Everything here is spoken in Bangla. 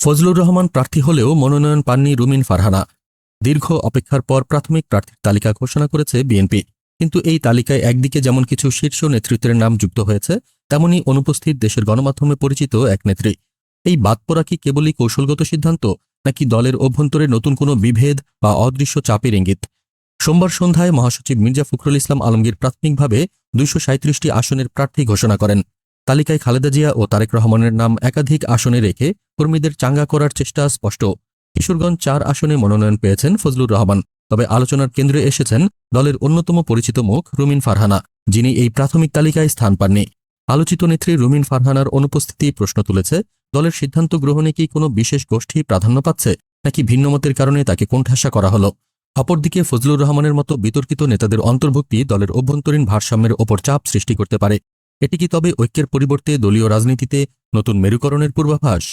ফজলুর রহমান প্রার্থী হলেও মনোনয়ন পাননি রুমিন ফারহানা। দীর্ঘ অপেক্ষার পর প্রাথমিক প্রার্থীর তালিকা ঘোষণা করেছে বিএনপি। কিন্তু এই তালিকায় একদিকে যেমন কিছু শীর্ষ নেতৃত্বের নাম যুক্ত হয়েছে, তেমনি অনুপস্থিত দেশের গণমাধ্যমে পরিচিত এক নেত্রী। এই বাদ পড়া কি কেবলই কৌশলগত সিদ্ধান্ত, নাকি দলের অভ্যন্তরে নতুন কোনো বিভেদ বা অদৃশ্য চাপের ইঙ্গিত? সোমবার সন্ধ্যায় মহাসচিব মির্জা ফখরুল ইসলাম আলমগীর প্রাথমিকভাবে দুইশো সাঁত্রিশটি আসনের প্রার্থী ঘোষণা করেন। তালিকায় খালেদা জিয়া ও তারেক রহমানের নাম একাধিক আসনে রেখে কর্মীদের চাঙ্গা করার চেষ্টা স্পষ্ট। কিশোরগঞ্জ চার আসনে মনোনয়ন পেয়েছেন ফজলুর রহমান। তবে আলোচনার কেন্দ্রে এসেছেন দলের অন্যতম পরিচিত মুখ রুমিন ফারহানা, যিনি এই প্রাথমিক তালিকায় স্থান পাননি। আলোচিত নেত্রী রুমিন ফারহানার অনুপস্থিতি প্রশ্ন তুলেছে, দলের সিদ্ধান্ত গ্রহণে কি কোনো বিশেষ গোষ্ঠী প্রাধান্য পাচ্ছে, নাকি ভিন্নমতের কারণে তাকে কোণঠাসা করা হলো? অপরদিকে ফজলুর রহমানের মতো বিতর্কিত নেতাদের অন্তর্ভুক্তি দলের অভ্যন্তরীণ ভারসাম্যের ওপর চাপ সৃষ্টি করতে পারে। এটি কি তবে ঐক্যের পরিবর্তে দলীয় রাজনীতিতে নতুন মেরুকরণের পূর্বাভাস?